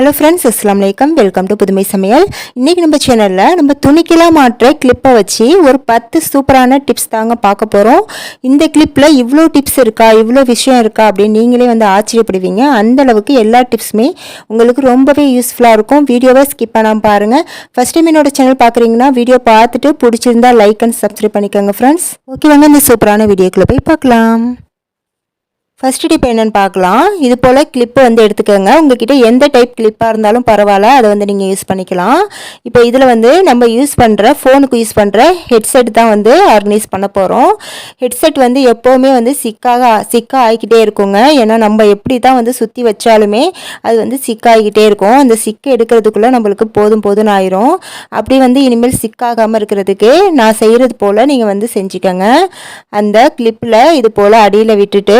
Hello friends அஸ்லாம் வலைக்கம் welcome to புதுமை சமையல் இன்றைக்கி நம்ம சேனலில் நம்ம துணிக்கெல்லாம் மாற்ற கிளிப்பை வச்சு ஒரு பத்து சூப்பரான டிப்ஸ் தாங்க பார்க்க போகிறோம் இந்த கிளிப்பில் இவ்வளோ டிப்ஸ் இருக்கா இவ்வளோ விஷயம் இருக்கா அப்படின்னு நீங்களே வந்து ஆச்சரியப்படுவீங்க. அந்த அளவுக்கு எல்லா டிப்ஸுமே உங்களுக்கு ரொம்பவே யூஸ்ஃபுல்லாக இருக்கும். வீடியோவை ஸ்கிப் பண்ணாமல் பாருங்கள் ஃபஸ்ட் டைம் என்னோட சேனல் பார்க்குறீங்கன்னா வீடியோ பார்த்துட்டு பிடிச்சிருந்தா லைக் அண்ட் சப்ஸ்கிரைப் பண்ணிக்கோங்க ஃப்ரெண்ட்ஸ் ஓகே வாங்க இந்த சூப்பரான வீடியோக்குள்ளே போய் பார்க்கலாம். ஃபஸ்ட் டிப் என்னென்னு பார்க்கலாம். இது போல் கிளிப்பு வந்து எடுத்துக்கோங்க. உங்ககிட்ட எந்த டைப் கிளிப்பாக இருந்தாலும் பரவாயில்ல. அதை வந்து நீங்கள் யூஸ் பண்ணிக்கலாம். இப்போ இதில் வந்து நம்ம யூஸ் பண்ணுற ஃபோனுக்கு யூஸ் பண்ணுற ஹெட்செட் தான் வந்து ஆர்கனைஸ் பண்ண போகிறோம் ஹெட்செட் வந்து எப்போவுமே வந்து சிக்காக சிக்காக ஆகிக்கிட்டே இருக்குங்க. ஏன்னா நம்ம எப்படி தான் வந்து சுற்றி வச்சாலுமே அது வந்து சிக்காகிக்கிட்டே இருக்கும். அந்த சிக்கை எடுக்கிறதுக்குள்ளே நம்மளுக்கு போதும் போதும்னு ஆயிரும். அப்படி வந்து இனிமேல் சிக்காகாமல் இருக்கிறதுக்கு நான் செய்கிறது போல் நீங்கள் வந்து செஞ்சுக்கோங்க. அந்த கிளிப்பில் இது போல் அடியில் விட்டுட்டு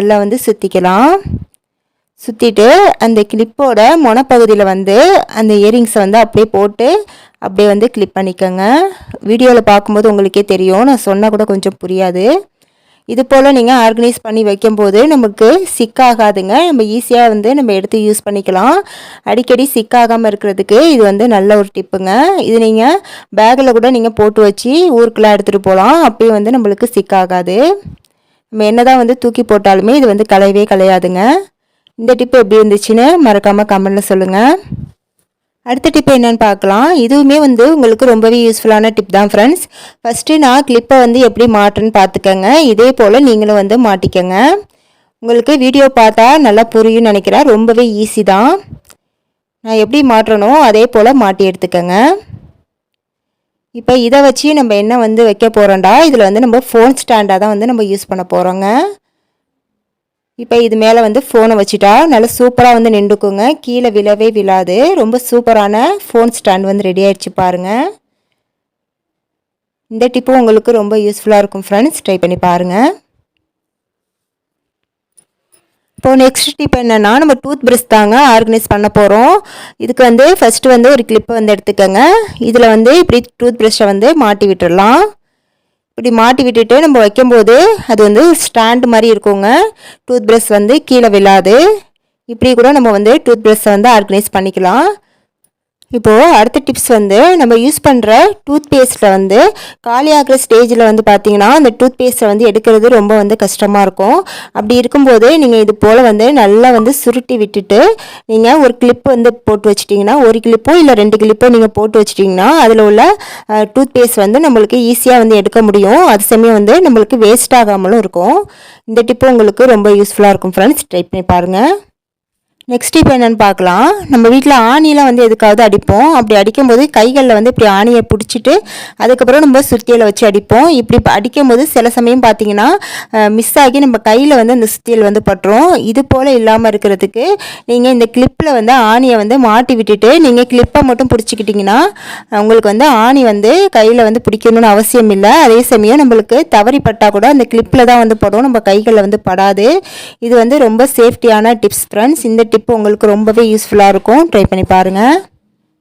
நல்லா வந்து சுற்றிக்கலாம் சுற்றிட்டு அந்த கிளிப்போட முனப்பகுதியில் வந்து அந்த இயரிங்ஸை வந்து அப்படியே போட்டு அப்படியே வந்து கிளிப் பண்ணிக்கோங்க. வீடியோவில் பார்க்கும்போது உங்களுக்கே தெரியும். நான் சொன்னால் கூட கொஞ்சம் புரியாது. இது போல் நீங்கள் ஆர்கனைஸ் பண்ணி வைக்கும்போது நமக்கு சிக்காகாதுங்க நம்ம ஈஸியாக வந்து நம்ம எடுத்து யூஸ் பண்ணிக்கலாம். அடிக்கடி சிக்காகாமல் இருக்கிறதுக்கு இது வந்து நல்ல ஒரு டிப்புங்க இது நீங்கள் பேக்கில் கூட நீங்கள் போட்டு வச்சு ஊருக்குள்ளே எடுத்துகிட்டு போகலாம் அப்பயும் வந்து நம்மளுக்கு சிக்காகாது நம்ம என்ன தான் வந்து தூக்கி போட்டாலுமே இது வந்து கலையவே கலையாதுங்க. இந்த டிப்பு எப்படி இருந்துச்சுன்னு மறக்காமல் கமெண்டில் சொல்லுங்கள் அடுத்த டிப்பு என்னென்னு பார்க்கலாம். இதுவுமே வந்து உங்களுக்கு ரொம்பவே யூஸ்ஃபுல்லான டிப் தான் ஃப்ரெண்ட்ஸ் ஃபஸ்ட்டு நான் கிளிப்பை வந்து எப்படி மாட்டுன்னு பார்த்துக்கங்க. இதே போல் நீங்களும் வந்து மாட்டிக்கங்க. உங்களுக்கு வீடியோ பார்த்தா நல்லா புரியும்னு நினைக்கிறேன். ரொம்பவே ஈஸி தான். நான் எப்படி மாட்டுறனோ அதே போல் மாட்டி எடுத்துக்கங்க. இப்போ இதை வச்சு நம்ம என்ன வந்து வைக்க போகிறோம்டா இதில் வந்து நம்ம ஃபோன் ஸ்டாண்டாக தான் வந்து நம்ம யூஸ் பண்ண போகிறோங்க இப்போ இது மேலே வந்து ஃபோனை வச்சுட்டா நல்லா சூப்பராக வந்து நின்றுக்குங்க. கீழே விழவே விழாது. ரொம்ப சூப்பரான ஃபோன் ஸ்டாண்ட் வந்து ரெடி ஆகிடுச்சு பாருங்கள் இந்த டிப்பு உங்களுக்கு ரொம்ப யூஸ்ஃபுல்லாக இருக்கும் ஃப்ரெண்ட்ஸ் ட்ரை பண்ணி பாருங்கள் இப்போ நெக்ஸ்ட் டிப் என்னென்னா நம்ம டூத் ப்ரஷ் தாங்க ஆர்கனைஸ் பண்ண போகிறோம் இதுக்கு வந்து ஃபஸ்ட்டு வந்து ஒரு கிளிப்பை வந்து எடுத்துக்கோங்க. இதில் வந்து இப்படி டூத் ப்ரஷ்ஷை வந்து மாட்டி விட்டுடலாம் இப்படி மாட்டி விட்டுட்டு நம்ம வைக்கும்போது அது வந்து ஸ்டாண்டு மாதிரி இருக்குங்க. டூத் ப்ரஷ் வந்து கீழே விழாது. இப்படி கூட நம்ம வந்து டூத் ப்ரஷ்ஷை வந்து ஆர்கனைஸ் பண்ணிக்கலாம். இப்போது அடுத்த டிப்ஸ் வந்து நம்ம யூஸ் பண்ணுற டூத் பேஸ்ட்டில் வந்து காலியாகிற ஸ்டேஜில் வந்து பார்த்திங்கன்னா அந்த டூத் பேஸ்ட்டை வந்து எடுக்கிறது ரொம்ப வந்து கஷ்டமாக இருக்கும். அப்படி இருக்கும்போது நீங்கள் இது போல் வந்து நல்லா வந்து சுருட்டி விட்டுட்டு நீங்கள் ஒரு கிளிப் வந்து போட்டு வச்சிட்டிங்கன்னா ஒரு கிளிப்போ இல்லை ரெண்டு கிளிப்போ நீங்கள் போட்டு வச்சிட்டிங்கன்னா அதில் உள்ள டூத் பேஸ்ட் வந்து நம்மளுக்கு ஈஸியாக வந்து எடுக்க முடியும். அது சமயம் வந்து நம்மளுக்கு வேஸ்ட் ஆகாமலும் இருக்கும். இந்த டிப்பு உங்களுக்கு ரொம்ப யூஸ்ஃபுல்லாக இருக்கும் ஃப்ரெண்ட்ஸ் ட்ரை பண்ணி பாருங்கள் நெக்ஸ்ட் இப்போ என்னென்னு பார்க்கலாம். நம்ம வீட்டில் ஆணியெலாம் வந்து எதுக்காவது அடிப்போம். அப்படி அடிக்கும்போது கைகளில் வந்து இப்படி ஆணியை பிடிச்சிட்டு அதுக்கப்புறம் நம்ம சுத்தியலை வச்சு அடிப்போம். இப்படி அடிக்கும்போது சில சமயம் பார்த்தீங்கன்னா மிஸ் ஆகி நம்ம கையில் வந்து அந்த சுத்தியல் வந்து பட்டுரும். இது போல் இல்லாமல் இருக்கிறதுக்கு நீங்கள் இந்த கிளிப்பில் வந்து ஆணியை வந்து மாட்டி விட்டுட்டு நீங்கள் கிளிப்பை மட்டும் பிடிச்சிக்கிட்டிங்கன்னா உங்களுக்கு வந்து ஆணி வந்து கையில் வந்து பிடிக்கணும்னு அவசியம் இல்லை. அதே சமயம் நம்மளுக்கு தவறி பட்டால் கூட அந்த கிளிப்பில் தான் வந்து படும். நம்ம கைகளில் வந்து படாது. இது வந்து ரொம்ப சேஃப்டியான டிப்ஸ் ஃப்ரெண்ட்ஸ் இந்த டிப் டிப் உங்களுக்கு ரொம்பவே யூஸ்ஃபுல்லாக இருக்கும். ட்ரை பண்ணி பாருங்கள்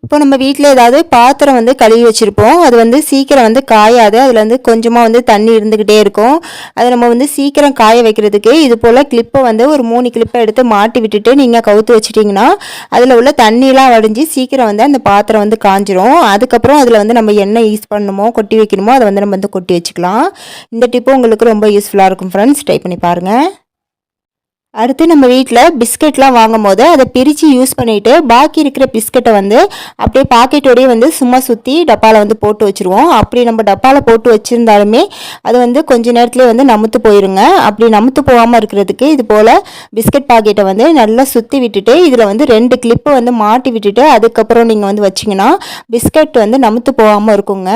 இப்போ நம்ம வீட்டில் ஏதாவது பாத்திரம் வந்து கழுவி வச்சுருப்போம். அது வந்து சீக்கிரம் வந்து காயாது. அதில் வந்து கொஞ்சமாக வந்து தண்ணி இருந்துக்கிட்டே இருக்கும். அதை நம்ம வந்து சீக்கிரம் காய வைக்கிறதுக்கு இது போல் கிளிப்பை வந்து ஒரு மூணு கிளிப்பை எடுத்து மாட்டி விட்டுட்டு நீங்கள் கவுத்து வச்சிட்டிங்கன்னா அதில் உள்ள தண்ணியெலாம் வடிஞ்சு சீக்கிரம் வந்து அந்த பாத்திரம் வந்து காஞ்சிரும். அதுக்கப்புறம் அதில் வந்து நம்ம என்ன யூஸ் பண்ணணுமோ கொட்டி வைக்கணுமோ அதை வந்து நம்ம வந்து கொட்டி வச்சுக்கலாம். இந்த டிப்பு உங்களுக்கு ரொம்ப யூஸ்ஃபுல்லாக இருக்கும் ஃப்ரெண்ட்ஸ் ட்ரை பண்ணி பாருங்கள் அடுத்து நம்ம வீட்டில் பிஸ்கெட்லாம் வாங்கும் போது அதை பிரித்து யூஸ் பண்ணிவிட்டு பாக்கி இருக்கிற பிஸ்கெட்டை வந்து அப்படியே பாக்கெட்டோடய வந்து சும்மா சுற்றி டப்பாவில் வந்து போட்டு வச்சுருவோம். அப்படி நம்ம டப்பாவில் போட்டு வச்சுருந்தாலுமே அது வந்து கொஞ்ச நேரத்துலேயே வந்து நமுத்து போயிருங்க. அப்படி நமுத்து போகாமல் இருக்கிறதுக்கு இது போல் பிஸ்கெட் பாக்கெட்டை வந்து நல்லா சுற்றி விட்டுட்டு இதில் வந்து ரெண்டு கிளிப்பு வந்து மாட்டி விட்டுட்டு அதுக்கப்புறம் நீங்கள் வந்து வச்சிங்கன்னா பிஸ்கெட் வந்து நமுத்து போகாமல் இருக்குங்க.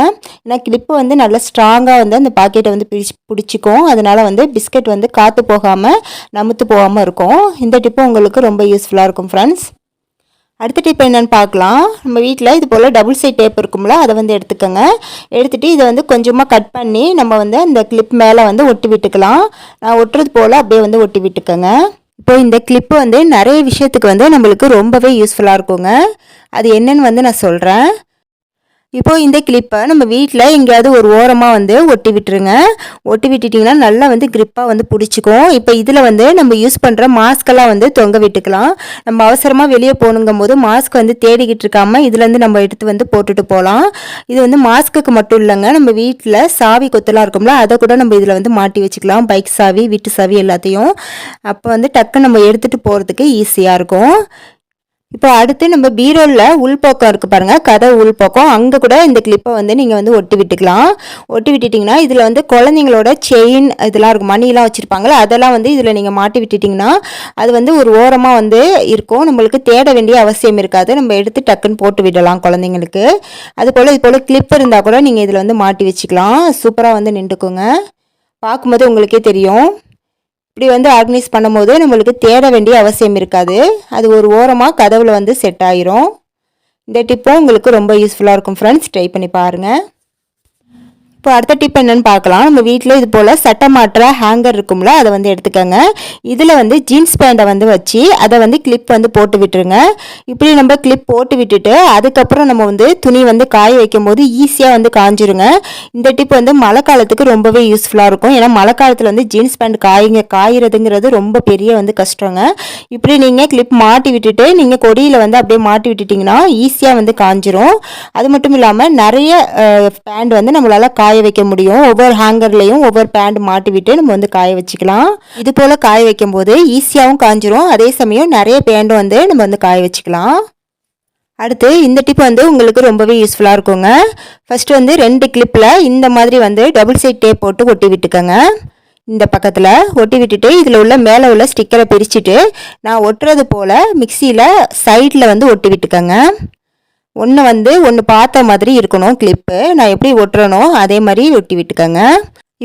ஏன்னா கிளிப்பு வந்து நல்லா ஸ்ட்ராங்காக வந்து அந்த பாக்கெட்டை வந்து பிடிச்சி பிடிச்சிக்கும். அதனால் வந்து பிஸ்கெட் வந்து காற்று போகாமல் நமுத்து போகாமல் போகாமல் இருக்கும். இந்த டிப்பு உங்களுக்கு ரொம்ப யூஸ்ஃபுல்லாக இருக்கும் ஃப்ரெண்ட்ஸ் அடுத்த டிப் என்னென்னு பார்க்கலாம். நம்ம வீட்டில் இது போல் டபுள் சைட் டேப் இருக்கும்ல அதை வந்து எடுத்துக்கோங்க. எடுத்துகிட்டு இதை வந்து கொஞ்சமாக கட் பண்ணி நம்ம வந்து அந்த கிளிப் மேலே வந்து ஒட்டி விட்டுக்கலாம். நான் ஒட்டுறது போல் அப்படியே வந்து ஒட்டி விட்டுக்கோங்க. இப்போ இந்த கிளிப்பு வந்து நிறைய விஷயத்துக்கு வந்து நம்மளுக்கு ரொம்பவே யூஸ்ஃபுல்லாக இருக்குங்க. அது என்னென்னு வந்து நான் சொல்கிறேன் இப்போ இந்த கிளிப்பை நம்ம வீட்டில் எங்கேயாவது ஒரு ஓரமாக வந்து ஒட்டி விட்டுருங்க. ஒட்டி விட்டுட்டிங்கன்னா நல்லா வந்து கிரிப்பாக வந்து பிடிச்சிக்கும். இப்போ இதில் வந்து நம்ம யூஸ் பண்ணுற மாஸ்கெல்லாம் வந்து தொங்க விட்டுக்கலாம். நம்ம அவசரமாக வெளியே போகணுங்கும் போது மாஸ்க் வந்து தேடிக்கிட்டு இருக்காமல் இதுலேருந்து நம்ம எடுத்து வந்து போட்டுட்டு போகலாம். இது வந்து மாஸ்க்குக்கு மட்டும் இல்லைங்க. நம்ம வீட்டில் சாவி கொத்தலாம் இருக்கும்ல அதை கூட நம்ம இதில் வந்து மாட்டி வச்சுக்கலாம். பைக் சாவி வீட்டு சாவி எல்லாத்தையும். அப்போ வந்து டக்கு நம்ம எடுத்துகிட்டு போகிறதுக்கு ஈஸியாக இருக்கும். இப்போ அடுத்து நம்ம பீரோவில் உள்பக்கம் இருக்குது பாருங்கள் கதை உள்பக்கம். அங்கே கூட இந்த கிளிப்பை வந்து நீங்கள் வந்து ஒட்டி விட்டுக்கலாம். ஒட்டி விட்டுட்டிங்கன்னா இதில் வந்து குழந்தைங்களோட செயின் இதெல்லாம் இருக்கும் மணிலாம் வச்சுருப்பாங்களே அதெல்லாம் வந்து இதில் நீங்கள் மாட்டி விட்டுட்டிங்கன்னா அது வந்து ஒரு ஓரமாக வந்து இருக்கும். நம்மளுக்கு தேட வேண்டிய அவசியம் இருக்காது. நம்ம எடுத்து டக்குன்னு போட்டு விடலாம் குழந்தைங்களுக்கு. அதுபோல் இது போல் கிளிப் இருந்தால் கூட நீங்கள் இதில் வந்து மாட்டி வச்சுக்கலாம். சூப்பராக வந்து நின்றுக்குங்க. பார்க்கும்போது உங்களுக்கே தெரியும். இப்படி வந்து ஆர்கனைஸ் பண்ணும்போது நம்மளுக்கு தேட வேண்டிய அவசியம் இருக்காது. அது ஒரு ஓரமாக கதவில் வந்து செட் ஆயிரும். இந்த டிப்பும் உங்களுக்கு ரொம்ப யூஸ்ஃபுல்லாக இருக்கும் ஃப்ரெண்ட்ஸ் ட்ரை பண்ணி பாருங்கள் இப்போ அடுத்த டிப் என்னென்னு பார்க்கலாம். நம்ம வீட்டில் இது போல் சட்டை மாற்ற ஹேங்கர் இருக்கும்ல அதை வந்து எடுத்துக்கோங்க. இதில் வந்து ஜீன்ஸ் பேண்ட்டை வந்து வச்சு அதை வந்து கிளிப் வந்து போட்டு விட்டுருங்க. இப்படி நம்ம கிளிப் போட்டு விட்டுட்டு அதுக்கப்புறம் நம்ம வந்து துணி வந்து காய வைக்கும் போது ஈஸியாக வந்து காஞ்சிருங்க. இந்த டிப் வந்து மழை காலத்துக்கு ரொம்பவே யூஸ்ஃபுல்லாக இருக்கும். ஏன்னா மழை காலத்தில் வந்து ஜீன்ஸ் பேண்ட் காயுங்க காயிறதுங்கிறது ரொம்ப பெரிய வந்து கஷ்டங்க. இப்படி நீங்கள் கிளிப் மாட்டி விட்டுட்டு நீங்கள் கொடியில் வந்து அப்படியே மாட்டி விட்டுட்டிங்கன்னா ஈஸியாக வந்து காஞ்சிரும். அது மட்டும் இல்லாமல் நிறைய பேண்ட் வந்து நம்மளால் காய் காய வைக்க முடியும். ஒவ்வொரு ஹேங்கர்லேயும் ஒவ்வொரு பேண்ட் மாட்டி விட்டு நம்ம வந்து காய வச்சுக்கலாம். இது போல் காய வைக்கும் போது ஈஸியாகவும் காஞ்சிரும். அதே சமயம் நிறைய பேண்டும் வந்து நம்ம வந்து காய வச்சுக்கலாம். அடுத்து இந்த டிப் வந்து உங்களுக்கு ரொம்பவே யூஸ்ஃபுல்லாக இருக்குங்க. ஃபஸ்ட்டு வந்து ரெண்டு கிளிப்பில் இந்த மாதிரி வந்து டபுள் சைட் டேப் போட்டு ஒட்டி விட்டுக்கோங்க. இந்த பக்கத்தில் ஒட்டி விட்டுட்டு இதில் உள்ள மேலே உள்ள ஸ்டிக்கரை பிரிச்சுட்டு நான் ஒட்டுறது போல் மிக்சியில் சைடில் வந்து ஒட்டி விட்டுக்கோங்க. ஒன்று வந்து ஒன்று பார்த்த மாதிரி இருக்கணும் கிளிப்பு நான் எப்படி ஒட்டுறனோ அதே மாதிரி ஒட்டி விட்டுக்கோங்க.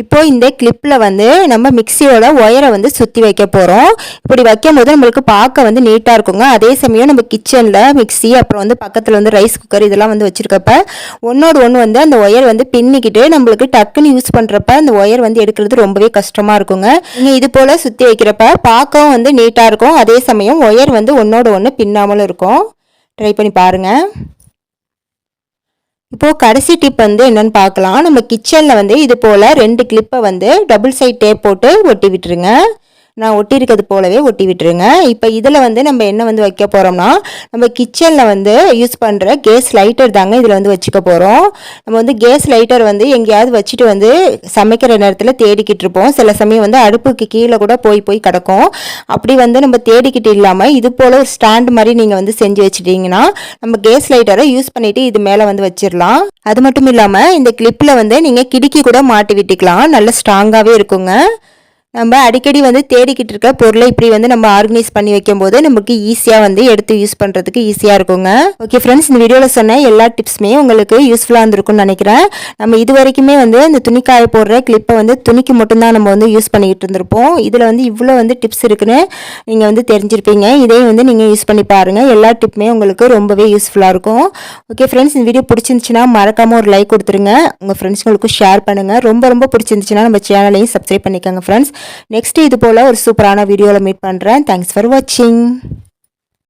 இப்போ இந்த கிளிப்பில் வந்து நம்ம மிக்சியோட ஒயரை வந்து சுற்றி வைக்க போகிறோம் இப்படி வைக்கும் போது நம்மளுக்கு பார்க்க வந்து நீட்டாக இருக்குங்க. அதே சமயம் நம்ம கிச்சனில் மிக்சி அப்புறம் வந்து பக்கத்தில் வந்து ரைஸ் குக்கர் இதெல்லாம் வந்து வச்சுருக்கப்ப ஒன்றோடு ஒன்று வந்து அந்த ஒயர் வந்து பின்னிக்கிட்டு நம்மளுக்கு டக்குன்னு யூஸ் பண்ணுறப்ப அந்த ஒயர் வந்து எடுக்கிறது ரொம்பவே கஷ்டமாக இருக்குங்க. நீங்கள் இது போல் சுற்றி வைக்கிறப்ப பார்க்கவும் வந்து நீட்டாக இருக்கும். அதே சமயம் ஒயர் வந்து ஒன்றோட ஒன்று பின்னாமலும் இருக்கும். ட்ரை பண்ணி பாருங்கள் இப்போது கடைசி டிப் வந்து என்னென்னு பார்க்கலாம். நம்ம கிச்சனில் வந்து இது போல் ரெண்டு கிளிப்பை வந்து டபுள் சைட் டேப் போட்டு ஒட்டி விட்டுருங்க. நான் ஒட்டியிருக்கிறது போலவே ஒட்டி விட்டுருங்க. இப்போ இதில் வந்து நம்ம என்ன வந்து வைக்க போகிறோம்னா நம்ம கிச்சனில் வந்து யூஸ் பண்ணுற கேஸ் லைட்டர் தாங்க இதில் வந்து வச்சுக்க போகிறோம் நம்ம வந்து கேஸ் லைட்டர் வந்து எங்கேயாவது வச்சுட்டு வந்து சமைக்கிற நேரத்தில் தேடிக்கிட்டு இருப்போம். சில சமயம் வந்து அடுப்புக்கு கீழே கூட போய் போய் கிடக்கும். அப்படி வந்து நம்ம தேடிக்கிட்டு இல்லாமல் இது போல் ஒரு ஸ்டாண்ட் மாதிரி நீங்கள் வந்து செஞ்சு வச்சுட்டிங்கன்னா நம்ம கேஸ் லைட்டரை யூஸ் பண்ணிவிட்டு இது மேலே வந்து வச்சிடலாம் அது மட்டும் இல்லாமல் இந்த கிளிப்பில் வந்து நீங்கள் கிடுக்கி கூட மாட்டி விட்டுக்கலாம். நல்ல ஸ்ட்ராங்காகவே இருக்குங்க. நம்ம அடிக்கடி வந்து தேடிக்கிட்டு இருக்க பொருளை இப்படி வந்து நம்ம ஆர்கனைஸ் பண்ணி வைக்கும்போது நமக்கு ஈஸியாக வந்து எடுத்து யூஸ் பண்ணுறதுக்கு ஈஸியாக இருக்குங்க. ஓகே ஃப்ரெண்ட்ஸ் இந்த வீடியோவில் சொன்ன எல்லா டிப்ஸுமே உங்களுக்கு யூஸ்ஃபுல்லாக இருந்திருக்கும்னு நினைக்கிறேன். நம்ம இது வரைக்குமே வந்து இந்த துணிக்காய போடுற கிளிப்பை வந்து துணிக்கு மட்டும்தான் நம்ம வந்து யூஸ் பண்ணிக்கிட்டு இருந்திருப்போம். இதில் வந்து இவ்வளோ வந்து டிப்ஸ் இருக்குன்னு நீங்கள் வந்து தெரிஞ்சிருப்பீங்க. இதையும் வந்து நீங்கள் யூஸ் பண்ணி பாருங்கள் எல்லா டிப்புமே உங்களுக்கு ரொம்பவே யூஸ்ஃபுல்லாக இருக்கும். ஓகே ஃப்ரெண்ட்ஸ் இந்த வீடியோ பிடிச்சிருந்துச்சுன்னா மறக்காமல் ஒரு லைக் கொடுத்துருங்க. உங்கள் ஃப்ரெண்ட்ஸ்களுக்கும் ஷேர் பண்ணுங்கள் ரொம்ப ரொம்ப பிடிச்சிருந்துச்சுன்னா நம்ம சேனலையும் சப்ஸ்கிரைப் பண்ணிக்கோங்க ஃப்ரெண்ட்ஸ் நெக்ஸ்ட் இது போல் ஒரு சூப்பரான வீடியோவில் மீட் பண்ணுறேன் தேங்க்ஸ் ஃபார் வாட்சிங்